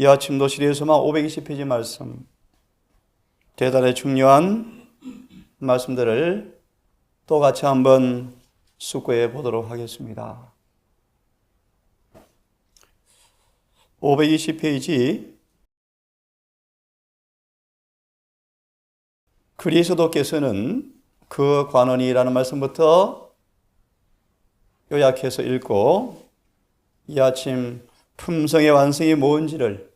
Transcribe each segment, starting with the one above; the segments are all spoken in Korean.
이 아침 도 시리에서만 520페이지 말씀 대단히 중요한 말씀들을 또 같이 한번 숙고해 보도록 하겠습니다. 520페이지 그리스도께서는 그 관원이라는 말씀부터 요약해서 읽고 이 아침 품성의 완성이 뭔지를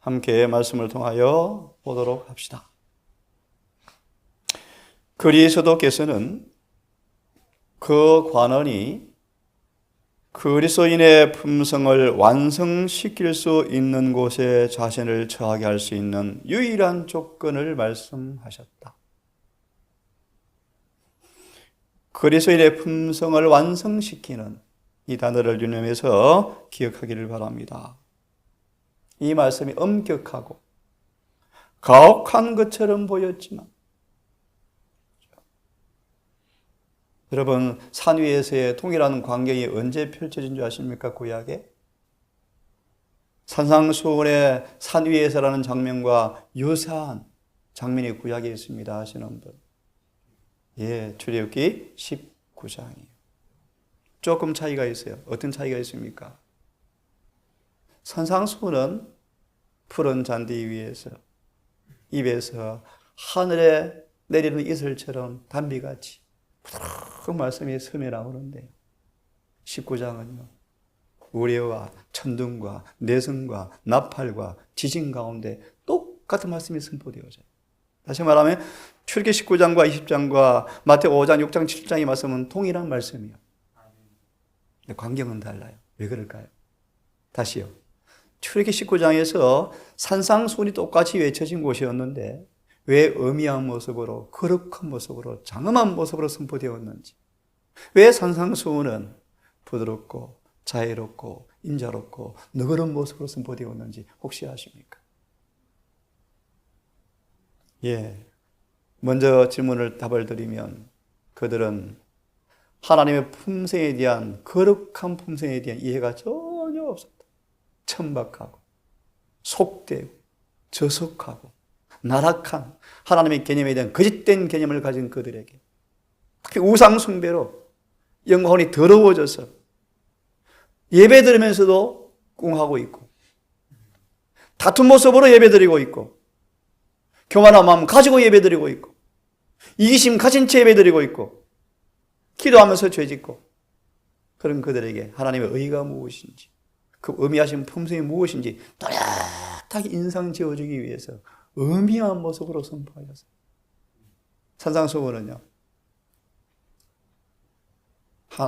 함께 말씀을 통하여 보도록 합시다. 그리스도께서는 그 관원이 그리스도인의 품성을 완성시킬 수 있는 곳에 자신을 처하게 할 수 있는 유일한 조건을 말씀하셨다. 그리스도인의 품성을 완성시키는 이 단어를 유념해서 기억하기를 바랍니다. 이 말씀이 엄격하고 가혹한 것처럼 보였지만 여러분 산 위에서의 동일한 광경이 언제 펼쳐진 줄 아십니까? 구약에 산상수훈의 산 위에서라는 장면과 유사한 장면이 구약에 있습니다. 하시는 분. 예, 출애굽기 19장이에요. 조금 차이가 있어요. 어떤 차이가 있습니까? 산상수훈은 푸른 잔디 위에서 입에서 하늘에 내리는 이슬처럼 단비같이 그 말씀이 섬에 나오는데 19장은요. 우레와 천둥과 내성과 나팔과 지진 가운데 똑같은 말씀이 선포되어져요. 다시 말하면 출기 19장과 20장과 마태오 5장, 6장, 7장의 말씀은 동일한 말씀이에요. 근데 광경은 달라요. 왜 그럴까요? 다시요. 출애기 19장에서 산상순이 똑같이 외쳐진 곳이었는데 왜 음이한 모습으로 거룩한 모습으로 장엄한 모습으로 선포되었는지 왜 산상수훈은 부드럽고 자애롭고 인자롭고 너그러운 모습으로 선포되었는지 혹시 아십니까? 예. 먼저 질문을 답을 드리면 그들은 하나님의 품성에 대한 거룩한 품성에 대한 이해가 없었다. 천박하고 속되고 저속하고 나락한 하나님의 개념에 대한 거짓된 개념을 가진 그들에게 특히 우상 숭배로 영혼이 더러워져서 예배 드리면서도 꿍하고 있고 다툰 모습으로 예배 드리고 있고 교만한 마음 가지고 예배 드리고 있고 이기심 가진 채 예배 드리고 있고 기도하면서 죄짓고 그런 그들에게 하나님의 의가 무엇인지 그 의미하신 품성이 무엇인지 또렷하게 인상 지어주기 위해서 의미한 모습으로 선포하셨어요. 산상수훈은요.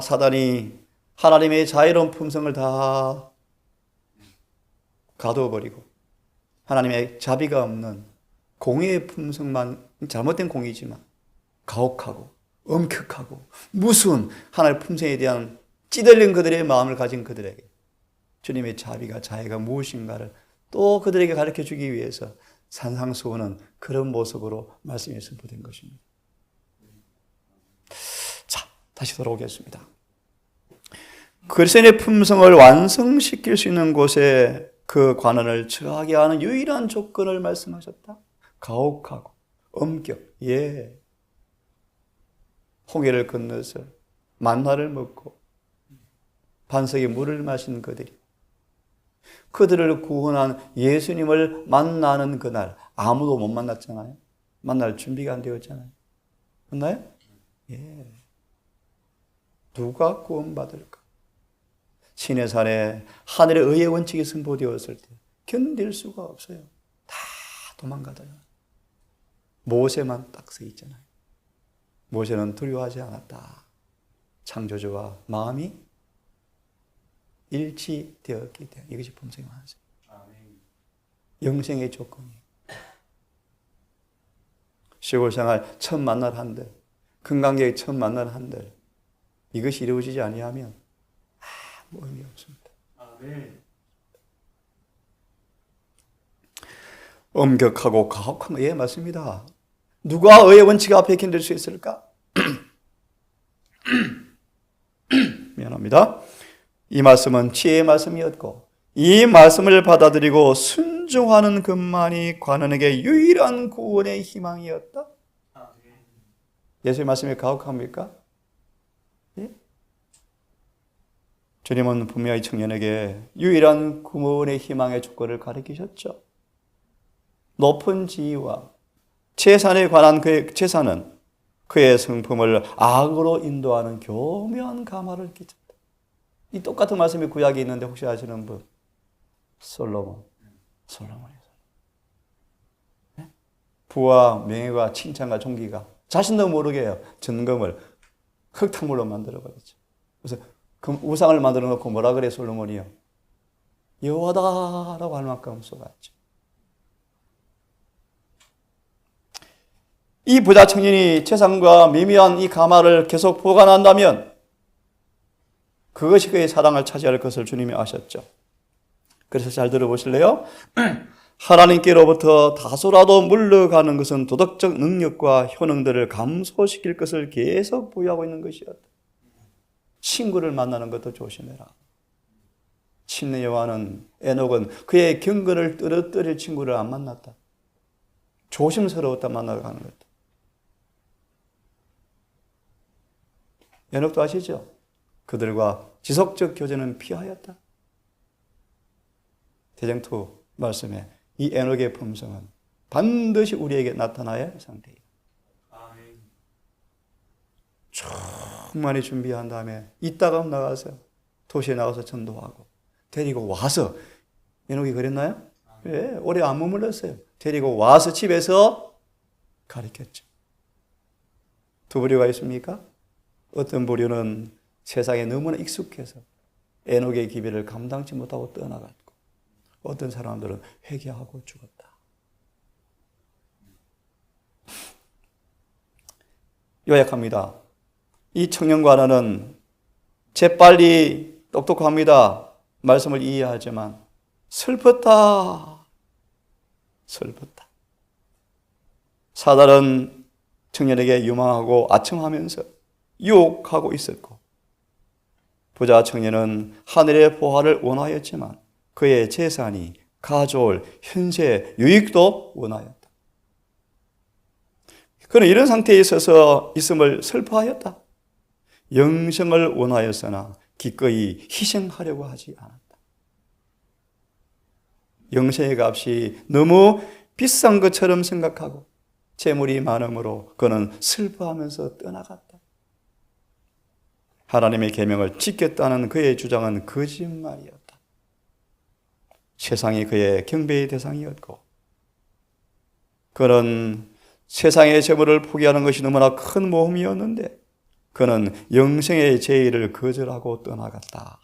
사단이 하나님의 자유로운 품성을 다 가두어버리고 하나님의 자비가 없는 공의의 품성만 잘못된 공의지만 가혹하고 엄격하고 무수한 하나님의 품성에 대한 찌들린 그들의 마음을 가진 그들에게 주님의 자비가 자애가 무엇인가를 또 그들에게 가르쳐 주기 위해서 산상수훈은 그런 모습으로 말씀이 선포된 것입니다. 자, 다시 돌아오겠습니다. 그리스도의 품성을 완성시킬 수 있는 곳에 그 관원을 처하게 하는 유일한 조건을 말씀하셨다. 가혹하고 엄격, 예. 홍해를 건너서 만나를 먹고 반석의 물을 마신 그들이 그들을 구원한 예수님을 만나는 그날 아무도 못 만났잖아요. 만날 준비가 안 되었잖아요. 맞나요? 예. 누가 구원받을까? 신의 산에 하늘의 의의 원칙이 선포되었을 때 견딜 수가 없어요. 다 도망가다요. 모세만 딱 서 있잖아요. 모세는 두려워하지 않았다. 창조주와 마음이 일치되었기 때문에 이것이 품성의 완성. 영생의 조건이. 시골 생활 처음 만날 한들, 금강객 처음 만날 한들 이것이 이루어지지 아니하면 아무 의미 없습니다. 엄격하고 가혹한 거, 예, 맞습니다. 누가 의의 원칙 앞에 견딜 수 있을까? 미안합니다. 이 말씀은 지혜의 말씀이었고 이 말씀을 받아들이고 순종하는 것만이 관원에게 유일한 구원의 희망이었다. 예수의 말씀이 가혹합니까? 예? 주님은 분명히 청년에게 유일한 구원의 희망의 조건을 가르치셨죠. 높은 지위와 재산에 관한 그의 재산은 그의 성품을 악으로 인도하는 교묘한 감화를 끼쳤다. 이 똑같은 말씀이 구약에 있는데 혹시 아시는 분? 솔로몬. 솔로몬이. 네? 부와 명예와 칭찬과 존귀가 자신도 모르게. 전금을 흙탕물로 만들어버렸죠. 그래서 그 우상을 만들어 놓고 뭐라 그래 솔로몬이요? 여호와다라고 할 만큼 쏟았죠. 이 부자 청년이 재산과 미미한 이 가마를 계속 보관한다면 그것이 그의 사랑을 차지할 것을 주님이 아셨죠. 그래서 잘 들어보실래요? 하나님께로부터 다소라도 물러가는 것은 도덕적 능력과 효능들을 감소시킬 것을 계속 보유하고 있는 것이었다. 친구를 만나는 것도 조심해라. 친내 여호와는 에녹은 그의 경건을 떨어뜨릴 친구를 안 만났다. 조심스러웠다 만나가는 것. 에녹도 아시죠? 그들과 지속적 교제는 피하였다. 대장투 말씀에 이 에녹의 품성은 반드시 우리에게 나타나야 상태예요. 충만히 준비한 다음에 이따가 나가서 도시에 나가서 전도하고 데리고 와서 에녹이 그랬나요? 예, 오래 안 머물렀어요. 데리고 와서 집에서 가르쳤죠. 두 부류가 있습니까? 어떤 부류는 세상에 너무나 익숙해서 에녹의 기별을 감당치 못하고 떠나갔고 어떤 사람들은 회개하고 죽었다. 요약합니다. 이 청년과는 재빨리 똑똑합니다. 말씀을 이해하지만 슬펐다. 슬펐다. 사달은 청년에게 유망하고 아첨하면서 유혹하고 있었고 부자 청년은 하늘의 보화를 원하였지만 그의 재산이 가져올 현세 유익도 원하였다. 그는 이런 상태에 있어서 있음을 슬퍼하였다. 영생을 원하였으나 기꺼이 희생하려고 하지 않았다. 영생의 값이 너무 비싼 것처럼 생각하고 재물이 많음으로 그는 슬퍼하면서 떠나갔다. 하나님의 계명을 지켰다는 그의 주장은 거짓말이었다. 세상이 그의 경배의 대상이었고 그는 세상의 재물을 포기하는 것이 너무나 큰 모험이었는데 그는 영생의 제의를 거절하고 떠나갔다.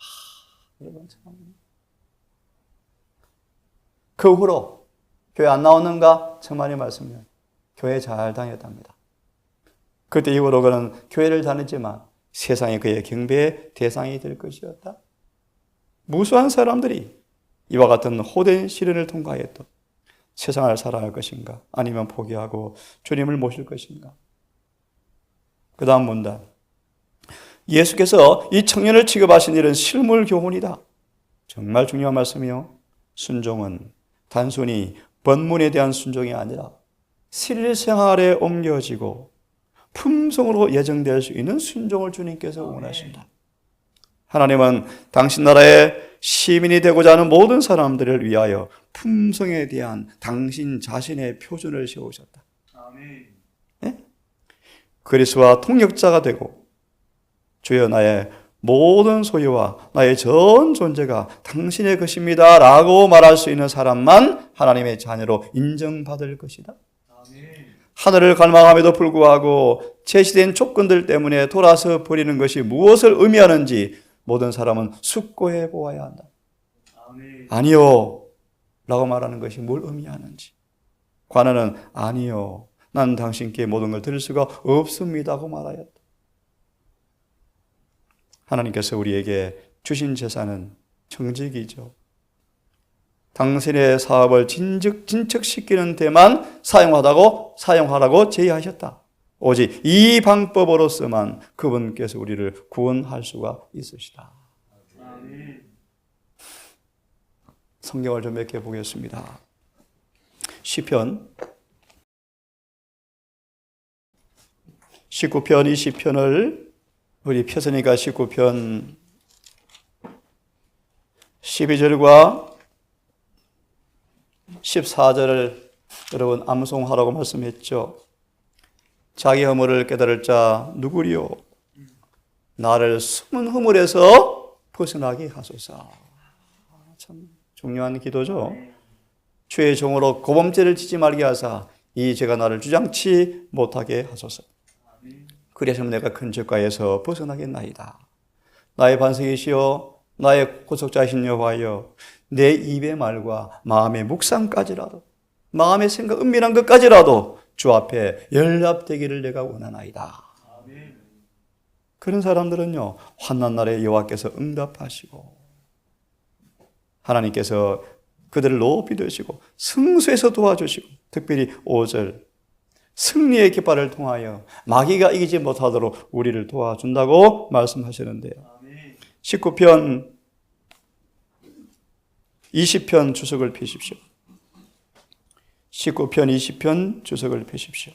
그 후로 교회 안 나오는가? 정말이 말씀이요. 교회 잘 다녔답니다. 그때 이후로 그는 교회를 다녔지만 세상이 그의 경배의 대상이 될 것이었다. 무수한 사람들이 이와 같은 호된 시련을 통과해도 세상을 살아갈 것인가? 아니면 포기하고 주님을 모실 것인가? 그 다음 문단. 예수께서 이 청년을 취급하신 일은 실물 교훈이다. 정말 중요한 말씀이요. 순종은 단순히 본문에 대한 순종이 아니라 실생활에 옮겨지고 품성으로 예정될 수 있는 순종을 주님께서 원하신다. 하나님은 당신 나라의 시민이 되고자 하는 모든 사람들을 위하여 품성에 대한 당신 자신의 표준을 세우셨다. 네? 그리스와 통역자가 되고 주여 나의 모든 소유와 나의 전 존재가 당신의 것입니다. 라고 말할 수 있는 사람만 하나님의 자녀로 인정받을 것이다. 하늘을 갈망함에도 불구하고 제시된 조건들 때문에 돌아서 버리는 것이 무엇을 의미하는지 모든 사람은 숙고해 보아야 한다. 아니요. 라고 말하는 것이 뭘 의미하는지. 관원은 아니요. 난 당신께 모든 걸 드릴 수가 없습니다고 말하였다. 하나님께서 우리에게 주신 재산은 정직이죠. 당신의 사업을 진즉, 진척시키는 데만 사용하다고, 사용하라고 제의하셨다. 오직 이 방법으로서만 그분께서 우리를 구원할 수가 있으시다. 성경을 좀 몇 개 보겠습니다. 시편 19편 20편을 우리 펴서니까 19편 12절과 14절을 여러분 암송하라고 말씀했죠. 자기 허물을 깨달을 자 누구리요? 나를 숨은 허물에서 벗어나게 하소서. 참 중요한 기도죠. 주의 종으로 고범죄를 지지 말게 하사 이 죄가 나를 주장치 못하게 하소서. 그래서 내가 큰 죄가에서 벗어나겠나이다. 나의 반석이시여 나의 구속자신 여호와여 내 입의 말과 마음의 묵상까지라도 마음의 생각 은밀한 것까지라도 주 앞에 연락되기를 내가 원하나이다. 그런 사람들은요 환난 날에 여호와께서 응답하시고 하나님께서 그들을 높이 드시고 승수에서 도와주시고 특별히 5절 승리의 깃발을 통하여 마귀가 이기지 못하도록 우리를 도와준다고 말씀하시는데요. 19편 20편 주석을 펴십시오. 19편 20편 주석을 펴십시오.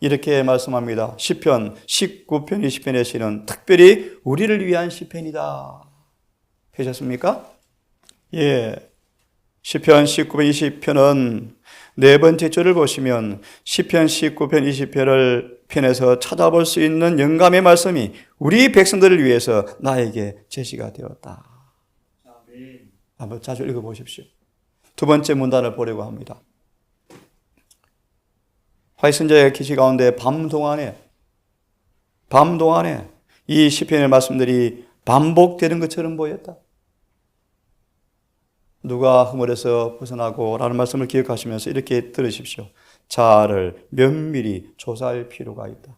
이렇게 말씀합니다. 10편 19편 20편의 시는 특별히 우리를 위한 시편이다. 펴셨습니까? 예. 시편 19편 20편은 네 번째 줄을 보시면 시편 19편 20편을 편에서 찾아볼 수 있는 영감의 말씀이 우리 백성들을 위해서 나에게 제시가 되었다. 한번 자주 읽어 보십시오. 두 번째 문단을 보려고 합니다. 화이선자의 기시 가운데 밤 동안에 밤 동안에 이 시편의 말씀들이 반복되는 것처럼 보였다. 누가 허물에서 벗어나고 라는 말씀을 기억하시면서 이렇게 들으십시오. 자아를 면밀히 조사할 필요가 있다.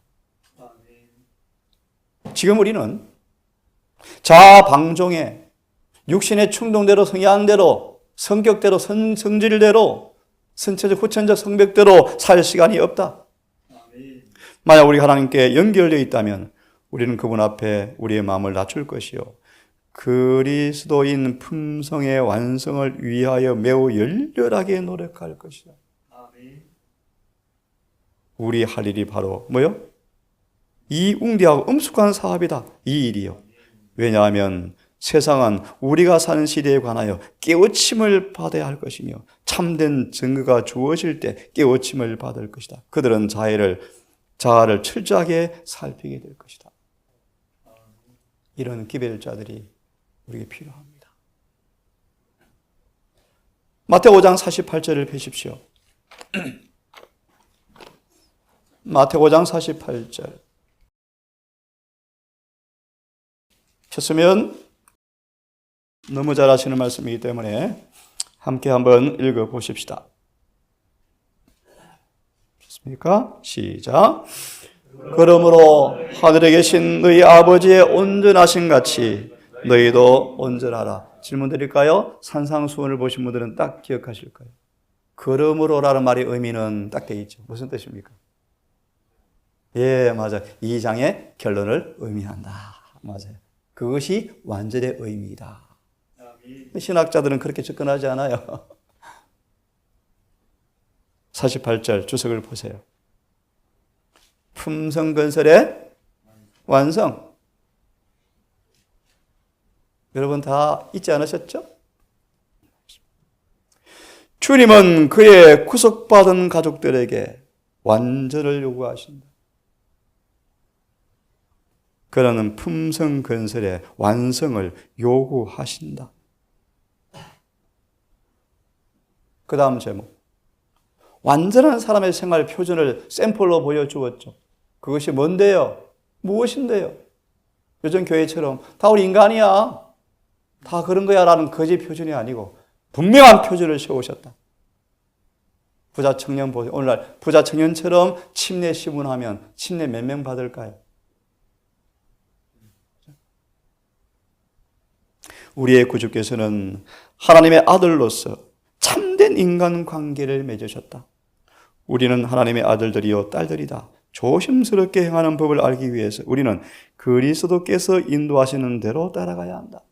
지금 우리는 자아 방종에 육신의 충동대로 성향대로 성격대로 성, 성질대로 선체적 후천적 성벽대로 살 시간이 없다. 만약 우리 하나님께 연결되어 있다면 우리는 그분 앞에 우리의 마음을 낮출 것이요. 그리스도인 품성의 완성을 위하여 매우 열렬하게 노력할 것이다. 우리 할 일이 바로 뭐요? 이 웅대하고 엄숙한 사업이다. 이 일이요. 왜냐하면 세상은 우리가 사는 시대에 관하여 깨우침을 받아야 할 것이며 참된 증거가 주어질 때 깨우침을 받을 것이다. 그들은 자해를 자아를 철저하게 살피게 될 것이다. 이런 기별자들이 우리에게 필요합니다. 마태오 5장 48절을 펴십시오. 마태오 5장 48절. 폈으면 너무 잘 아시는 말씀이기 때문에 함께 한번 읽어 보십시다. 좋습니까? 시작. 그러므로 하늘에 계신 너희 아버지의 온전하신 같이 너희도 온전하라. 질문 드릴까요? 산상수훈을 보신 분들은 딱 기억하실 거예요. 그러므로라는 말의 의미는 딱 돼 있죠. 무슨 뜻입니까? 예, 맞아. 이 장의 결론을 의미한다. 맞아요. 그것이 완전의 의미이다. 신학자들은 그렇게 접근하지 않아요. 48절 주석을 보세요. 품성건설의 완성. 여러분 다 잊지 않으셨죠? 주님은 그의 구속받은 가족들에게 완전을 요구하신다. 그러는 품성 건설의 완성을 요구하신다. 그 다음 제목. 완전한 사람의 생활 표준을 샘플로 보여주었죠. 그것이 뭔데요? 무엇인데요? 요즘 교회처럼 다 우리 인간이야. 다 그런 거야 라는 거짓 표준이 아니고 분명한 표준을 세우셨다. 부자 청년 보세요. 오늘날 부자 청년처럼 침례 시문하면 침례 몇 명 받을까요? 우리의 구주께서는 하나님의 아들로서 참된 인간 관계를 맺으셨다. 우리는 하나님의 아들들이요 딸들이다. 조심스럽게 행하는 법을 알기 위해서 우리는 그리스도께서 인도하시는 대로 따라가야 한다.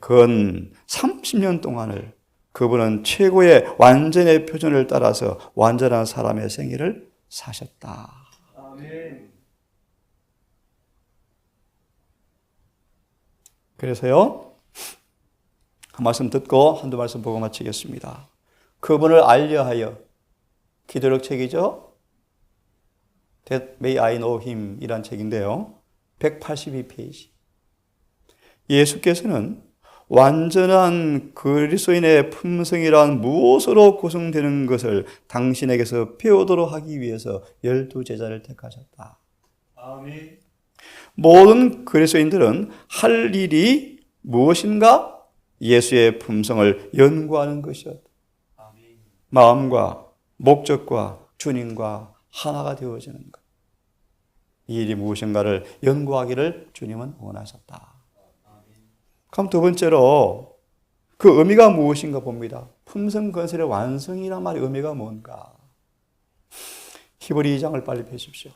근 30년 동안을 그분은 최고의 완전의 표준을 따라서 완전한 사람의 생애를 사셨다. 그래서요, 한 말씀 듣고 한두 말씀 보고 마치겠습니다. 그분을 알려하여 기도력 책이죠. That May I Know Him 이란 책인데요. 182페이지. 예수께서는 완전한 그리스도인의 품성이란 무엇으로 구성되는 것을 당신에게서 배우도록 하기 위해서 열두 제자를 택하셨다. 아멘. 모든 그리스도인들은 할 일이 무엇인가? 예수의 품성을 연구하는 것이었다. 아멘. 마음과 목적과 주님과 하나가 되어지는 것. 이 일이 무엇인가를 연구하기를 주님은 원하셨다. 그럼 두 번째로 그 의미가 무엇인가 봅니다. 품성 건설의 완성이란 말의 의미가 뭔가? 히브리 2장을 빨리 펴십시오.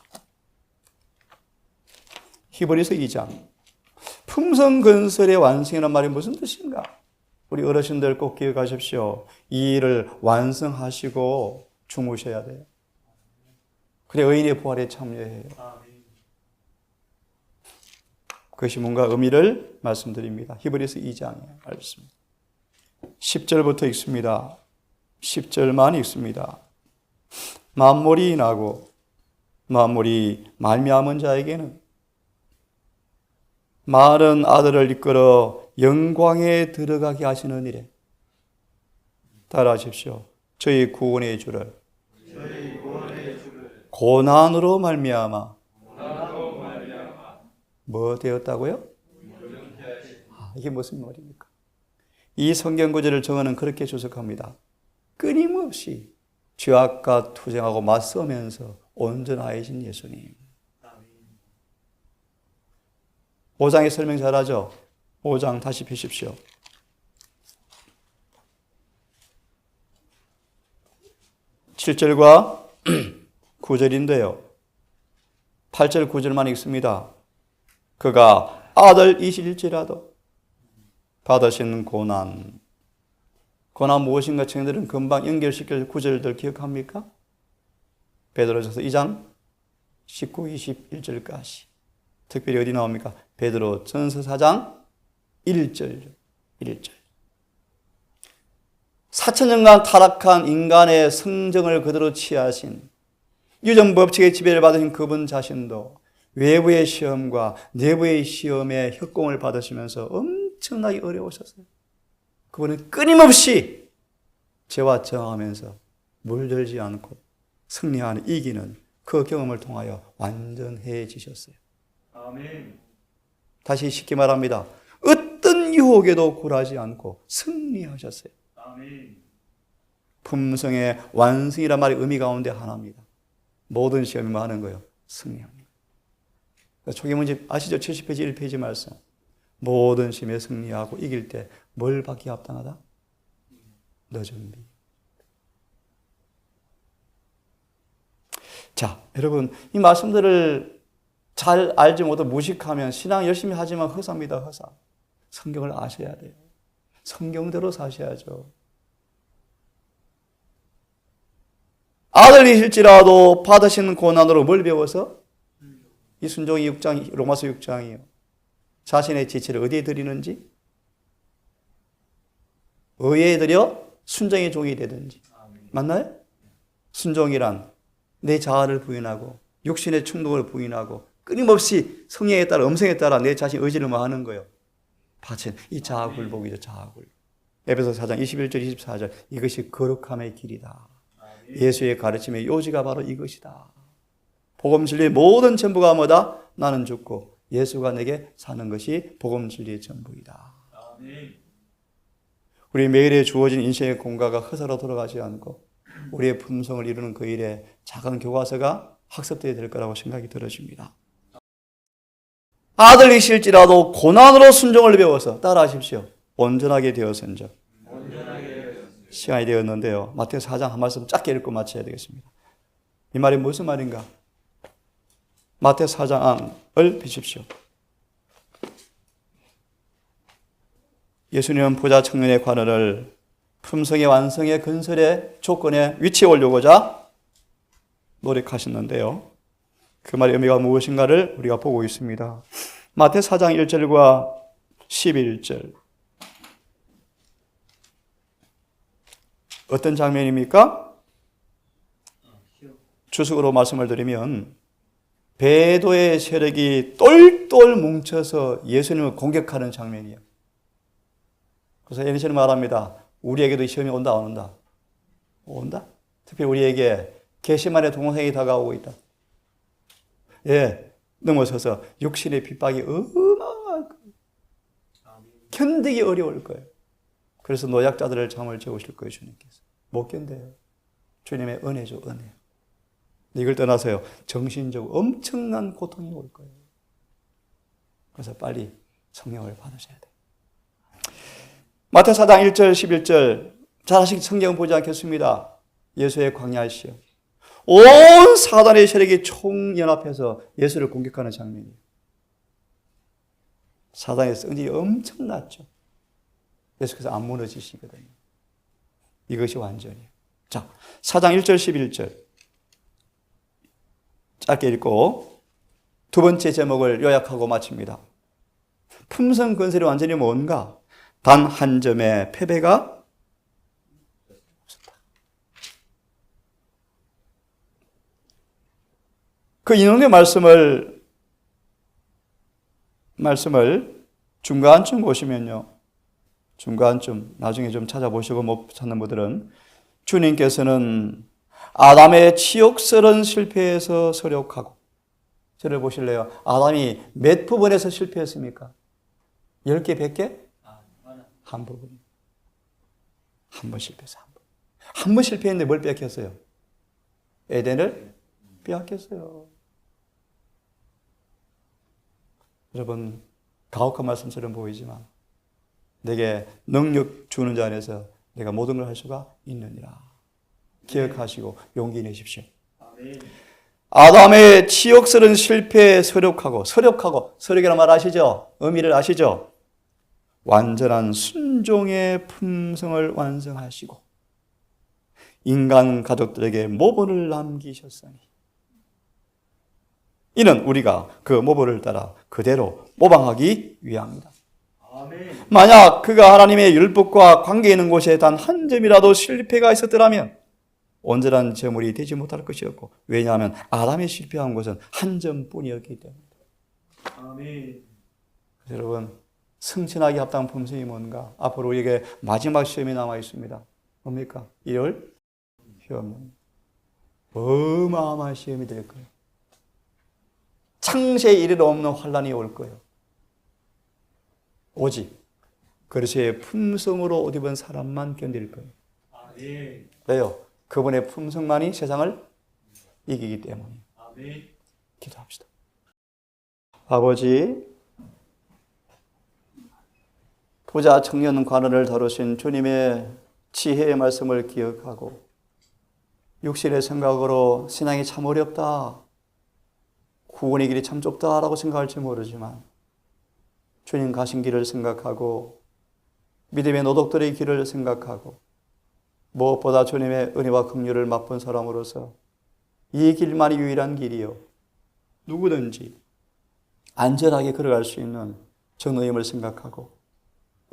히브리서 2장. 품성 건설의 완성이란 말이 무슨 뜻인가? 우리 어르신들 꼭 기억하십시오. 이 일을 완성하시고 주무셔야 돼요. 그래 의인의 부활에 참여해요. 그것이 뭔가 의미를 말씀드립니다. 히브리서 2장에 말씀. 10절부터 읽습니다. 10절만 읽습니다. 만물이 나고 만물이 말미암은 자에게는 많은 아들을 이끌어 영광에 들어가게 하시는 일에 따라하십시오. 저희 구원의 주를 고난으로 말미암아 뭐 되었다고요? 아, 이게 무슨 말입니까? 이 성경 구절을 정하는 그렇게 주석합니다. 끊임없이 죄악과 투쟁하고 맞서면서 온전하신 예수님. 5장에 설명 잘하죠? 5장 다시 펴십시오. 7절과 9절인데요. 8절, 9절만 읽습니다. 그가 아들이실지라도 받으신 고난. 고난 무엇인가 청년들은 금방 연결시킬 구절들 기억합니까? 베드로전서 2장 19, 21절까지. 특별히 어디 나옵니까? 베드로 전서 4장 1절. 1절. 4천년간 타락한 인간의 성정을 그대로 취하신 유전 법칙의 지배를 받으신 그분 자신도 외부의 시험과 내부의 시험에 협공을 받으시면서 엄청나게 어려우셨어요. 그분은 끊임없이 죄와 저항하면서 물들지 않고 승리하는 이기는 그 경험을 통하여 완전해지셨어요. 아멘. 다시 쉽게 말합니다. 어떤 유혹에도 굴하지 않고 승리하셨어요. 아멘. 품성의 완성이란 말이 의미 가운데 하나입니다. 모든 시험이 뭐 하는 거예요? 승리합니다. 초기 문제 아시죠? 70페이지 1페이지 말씀. 모든 시험에 승리하고 이길 때 뭘 받기 합당하다? 너 준비. 자, 여러분, 이 말씀들을 잘 알지 못해 무식하면 신앙 열심히 하지만 허사입니다, 허사. 성경을 아셔야 돼요. 성경대로 사셔야죠. 아들이실지라도 받으시는 고난으로 뭘 배워서? 이 순종이 6장, 로마서 6장이요. 자신의 지체를 어디에 드리는지? 의에 드려 순종의 종이 되든지. 맞나요? 순종이란 내 자아를 부인하고 육신의 충동을 부인하고 끊임없이 성령에 따라 음성에 따라 내 자신 의지를 하는 거예요. 바친 이 자아 굴복이죠. 자아 굴복. 에베소 4장 21절 24절 이것이 거룩함의 길이다. 예수의 가르침의 요지가 바로 이것이다. 복음 진리의 모든 전부가 뭐다? 나는 죽고 예수가 내게 사는 것이 복음 진리의 전부이다. 아멘. 우리 매일에 주어진 인생의 공가가 허사로 돌아가지 않고 우리의 품성을 이루는 그 일에 작은 교과서가 학습되어야 될 거라고 생각이 들어집니다. 아들이실지라도 고난으로 순종을 배워서 따라하십시오. 온전하게 되어선적. 시간이 되었는데요. 마태오 4장 한 말씀 짧게 읽고 마쳐야 되겠습니다. 이 말이 무슨 말인가? 마태오 4장을 비십시오. 예수님은 부자 청년의 관원을 품성의 완성의 근설의 조건에 위치해 올려고자 노력하셨는데요. 그 말의 의미가 무엇인가를 우리가 보고 있습니다. 마태 4장 1절과 11절. 어떤 장면입니까? 주석으로 말씀을 드리면 배도의 세력이 똘똘 뭉쳐서 예수님을 공격하는 장면이에요. 그래서 예수님 말합니다. 우리에게도 시험이 온다, 안 온다? 온다. 특히 우리에게 개시만의 동생이 다가오고 있다. 예, 넘어서서 육신의 핍박이 어마어마할 거예요. 견디기 어려울 거예요. 그래서 노약자들을 잠을 재우실 거예요, 주님께서. 못 견뎌요. 주님의 은혜죠, 은혜. 이걸 떠나서요, 정신적으로 엄청난 고통이 올 거예요. 그래서 빨리 성령을 받으셔야 돼요. 마태 4장 1절, 11절. 잘 아시 성경은 보지 않겠습니다. 예수의 광야 시험. 온 사단의 세력이 총연합해서 예수를 공격하는 장면이에요. 사단의 성질이 엄청났죠. 예수께서 안 무너지시거든요. 이것이 완전이에요. 자, 4장 1절, 11절. 짧게 읽고 두 번째 제목을 요약하고 마칩니다. 품성 건설이 완전히 뭔가? 단 한 점의 패배가 그 인용의 말씀을 말씀을 중간쯤 보시면요. 중간쯤 나중에 좀 찾아보시고 못 찾는 분들은 주님께서는 아담의 치욕스런 실패에서 서력하고 저를 보실래요? 아담이 몇 부분에서 실패했습니까? 10개, 100개? 한 부분. 한 번 실패해서 한 번. 한 번 실패했는데 뭘 뺏겼어요? 에덴을 빼앗겼어요. 여러분, 가혹한 말씀처럼 보이지만, 내게 능력 주는 자 안에서 내가 모든 걸 할 수가 있느니라. 기억하시고 용기 내십시오. 아담의 치욕스러운 실패에 서력하고, 서력하고, 서력이라는 말 아시죠? 의미를 아시죠? 완전한 순종의 품성을 완성하시고, 인간 가족들에게 모본을 남기셨으니, 이는 우리가 그 모본을 따라 그대로 모방하기 위함이다. 만약 그가 하나님의 율법과 관계 있는 곳에 단 한 점이라도 실패가 있었더라면 온전한 제물이 되지 못할 것이었고 왜냐하면 아담이 실패한 것은 한 점뿐이었기 때문에 아멘. 여러분 승진하기 합당한 품성이 뭔가 앞으로 우리에게 마지막 시험이 남아 있습니다 뭡니까? 1월 시험 어마어마한 시험이 될 거예요 창세에 이르러 없는 환란이 올 거예요 오직 그리스의 품성으로 옷 입은 사람만 견딜 거예요 아멘. 왜요? 그분의 품성만이 세상을 이기기 때문이에요. 아멘. 기도합시다. 아버지, 부자 청년 관원을 다루신 주님의 지혜의 말씀을 기억하고 육신의 생각으로 신앙이 참 어렵다. 구원의 길이 참 좁다라고 생각할지 모르지만 주님 가신 길을 생각하고 믿음의 노독들의 길을 생각하고 무엇보다 주님의 은혜와 긍휼을 맛본 사람으로서 이 길만이 유일한 길이요. 누구든지 안전하게 걸어갈 수 있는 정의임을 생각하고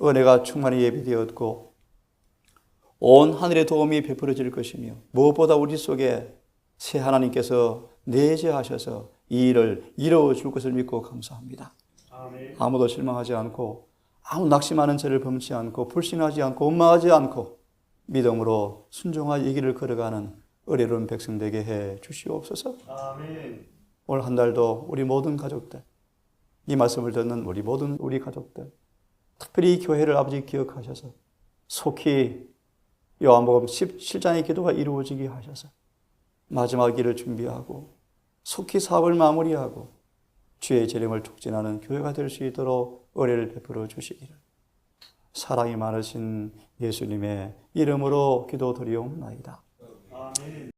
은혜가 충만히 예비되었고 온 하늘의 도움이 베풀어질 것이며 무엇보다 우리 속에 새 하나님께서 내재하셔서 이 일을 이루어 줄 것을 믿고 감사합니다. 아멘. 아무도 실망하지 않고 아무 낙심하는 죄를 범치 않고 불신하지 않고 원망하지 않고 믿음으로 순종하여 이 길을 걸어가는 의뢰로운 백성 되게 해 주시옵소서. 아멘. 올한 달도 우리 모든 가족들, 이 말씀을 듣는 우리 모든 우리 가족들, 특별히 이 교회를 아버지 기억하셔서 속히 요한복음 17장의 기도가 이루어지게 하셔서 마지막 길을 준비하고 속히 사업을 마무리하고 주의 재림을 촉진하는 교회가 될 수 있도록 은혜를 베풀어 주시기를 사랑이 많으신 예수님의 이름으로 기도드리옵나이다.